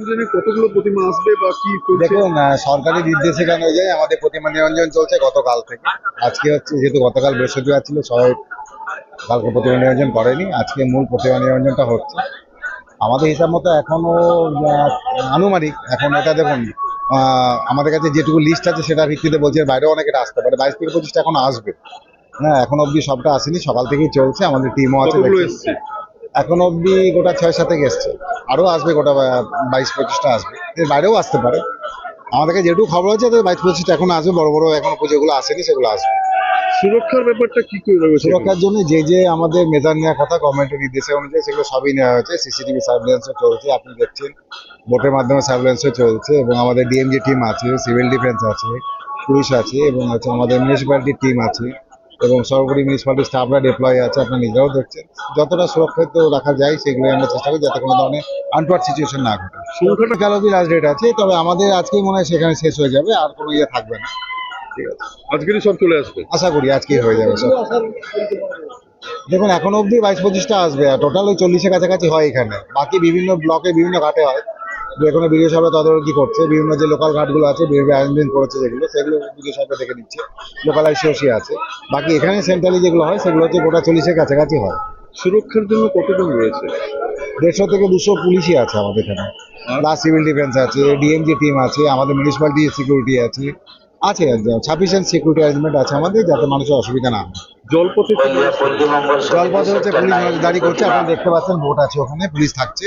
দিনে কতগুলো প্রতিমা আসবে বা কি দেখুন সরকারি নির্দেশিকা অনুযায়ী আমাদের প্রতিমা নিরঞ্জন চলছে গতকাল থেকে। আজকে হচ্ছে যেহেতু গতকাল বৃহস্পতিবার ছিল সবাই কালকে প্রতিমা নিরঞ্জন করেনি। আজকে মূল প্রতিমা নিরঞ্জনটা হচ্ছে। আমাদের হিসাব মতো এখনও আহ, আনুমানিক এখন এটা দেখুন আহ, আমাদের কাছে যেটুকু লিস্ট আছে সেটা ভিত্তিতে বলছে এর বাইরেও অনেক আসতে পারে। বাইশ থেকে পঁচিশটা এখন আসবে। হ্যাঁ এখন অবধি সবটা আসেনি সকাল থেকেই চলছে। আমাদের টিমও আছে এখন অবধি গোটা ছয় সাথে এসছে। আরও আসবে গোটা বাইশ পঁচিশটা আসবে। এর বাইরেও আসতে পারে। আমাদের কাছে যেটুকু খবর আছে তাদের বাইশ পঁচিশটা এখন আসবে বড় বড় এখন যেগুলো আসেনি সেগুলো আসবে। সুরক্ষার ব্যাপারটা কি করে রয়েছে? সুরক্ষার জন্য যে যে আমাদের মেজার নেওয়ার কথা গভর্নমেন্টের নির্দেশে অনুযায়ী সেগুলো সবই নেওয়া হয়েছে। সিসিটিভি সার্ভেলেন্সও চলছে আপনি দেখছেন। বোটের মাধ্যমে সার্ভেলেন্সও চলছে এবং আমাদের ডিএমজি টিম আছে সিভিল ডিফেন্স আছে পুলিশ আছে এবং আছে আমাদের মিউনিসিপ্যালিটির টিম আছে। এবং সর্বোপরি মিউনিসিপ্যালিটির স্টাফরা ডিপ্লয় আছে আপনারা নিজেরাও দেখছেন। যতটা সুরক্ষিত রাখা যায় সেগুলো আমরা চেষ্টা করি যাতে কোনো ধরনের আনটোয়ার্ড সিচুয়েশন না ঘটে। সংখ্যাটা অবধি লাস্ট ডেট আছে তবে আমাদের আজকেই মনে হয় সেখানে শেষ হয়ে যাবে আর কোনো ইয়ে থাকবে না। ঠিক আছে। আজকেরই সব চলে আসবে? আশা করি আজকেই হয়ে যাবে সব। দেখুন এখন অবধি বাইশ পঁচিশটা আসবে আর টোটাল ওই চল্লিশের কাছাকাছি হয় এখানে। বাকি বিভিন্ন ব্লকে বিভিন্ন ঘাটে হয়। যে কোনো বিডিও তাদের কি করছে বিভিন্ন যে লোকাল ঘাটগুলো আছে বিভিন্ন অ্যারেঞ্জমেন্ট করেছে যেগুলো সেগুলো বিডিও সাহেব দেখে নিচ্ছে লোকাল আইসিওসি আছে। বাকি এখানে সেন্ট্রালি যেগুলো হয় সেগুলো হচ্ছে গোটা চল্লিশের কাছাকাছি হয়। সুরক্ষার জন্য কতজন রয়েছে? দেড়শো থেকে দুশো পুলিশই আছে আমাদের এখানে। প্লাস সিভিল ডিফেন্স আছে ডিএমজি টিম আছে আমাদের মিউনিসিপ্যালিটি সিকিউরিটি আছে। আছে ছাব্বিশ সাফিসিয়েন্ট সিকিউরিটি অ্যারেঞ্জমেন্ট আছে আমাদের যাতে মানুষের অসুবিধা না হয়। জলপথে জলপথে হচ্ছে পুলিশ নজরদারি করছে আপনারা দেখতে পাচ্ছেন বোট আছে ওখানে পুলিশ থাকছে।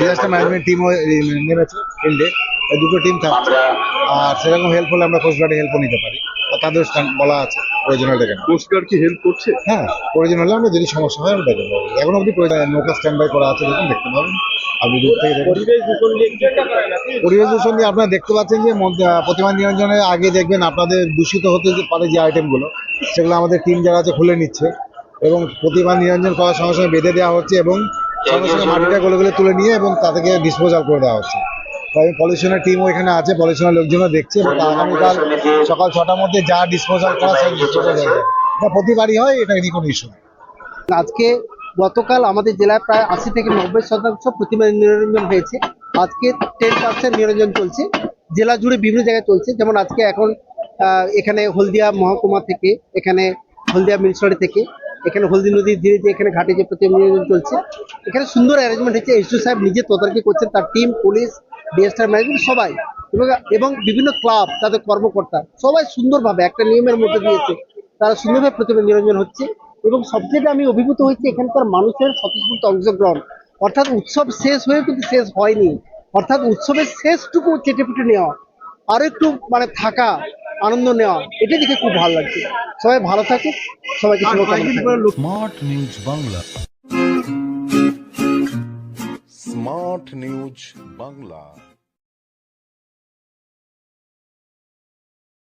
ডিজাস্টার ম্যানেজমেন্ট টিমও নেমেছে ফিল্ডে। দুটো টিম থাকছে। আর সেরকম হেল্প হলে আমরা কোস্টগার্ডে হেল্পও নিতে পারি। তাদের স্থান বলা আছে। প্রয়োজন হলে ডেকে নেব। কোস্টগার্ড কি হেল্প করছে? হ্যাঁ প্রয়োজন হলে আমরা যদি সমস্যা হয় আমরা ডেকে নেব। এখন অবধি প্রয়োজন নৌকা স্ট্যান্ড বাই করা আছে দেখুন দেখতে পাবেন। আপনি দূর থেকে পরিবেশ দূষণ দিয়ে আপনারা দেখতে পাচ্ছেন যে মধ্যে- প্রতিমা নিরঞ্জনের আগে দেখবেন আপনাদের দূষিত হতে পারে যে আইটেমগুলো সেগুলো আমাদের টিম যারা আছে খুলে নিচ্ছে। এবং প্রতিমা নিরঞ্জন করার সঙ্গে সঙ্গে বেঁধে দেওয়া হচ্ছে এবং সঙ্গে সঙ্গে মাটিটা গলে গলে তুলে নিয়ে এবং তাদেরকে ডিসপোজাল করে দেওয়া হচ্ছে। তাই পলিউশনের টিমও এখানে আছে, পলিউশনের লোকজনও দেখছে আগামীকাল সকাল ছটার মধ্যে যা ডিসপোজাল করা সেই ডিসপোজাল এটা প্রতিবারই হয়, এটা নিয়ে কোনো ইস্যু আজকে গতকাল আমাদের জেলায় প্রায় আশি থেকে নব্বই শতাংশ প্রতিমা নিরঞ্জন হয়েছে। আজকে টেন পার্সেন্ট নিরঞ্জন চলছে। জেলা জুড়ে বিভিন্ন জায়গায় চলছে। যেমন আজকে এখন এখানে হলদিয়া মহকুমা থেকে, এখানে হলদিয়া মিউনিসিপালিটি থেকে, এখানে হলদি নদীর ধীরে ধীরে এখানে ঘাটে যে প্রতিমা নিরঞ্জন চলছে। এখানে সুন্দর অ্যারেঞ্জমেন্ট হচ্ছে এসডিও সাহেব নিজে তদারকি করছেন। তার টিম পুলিশ ডিএসটার ম্যানেজমেন্ট সবাই এবং বিভিন্ন ক্লাব তাদের কর্মকর্তা সবাই সুন্দরভাবে একটা নিয়মের মধ্যে দিয়েছে। তারা সুন্দরভাবে প্রতিমা নিরঞ্জন হচ্ছে এবং সবচেয়ে আমি অভিভূত হয়েছি এখানকার মানুষের স্বতঃস্ফূর্ত অংশগ্রহণ। অর্থাৎ উৎসব শেষ হয়ে কিন্তু শেষ হয়নি। অর্থাৎ উৎসবের শেষটুকু চেটেপুটে নেওয়া আরও একটু মানে থাকা আনন্দ নেওয়া এটা দেখে খুব ভালো লাগছে। সবাই ভালো থাকে সবাইকে smart news Bangla smart news Bangla.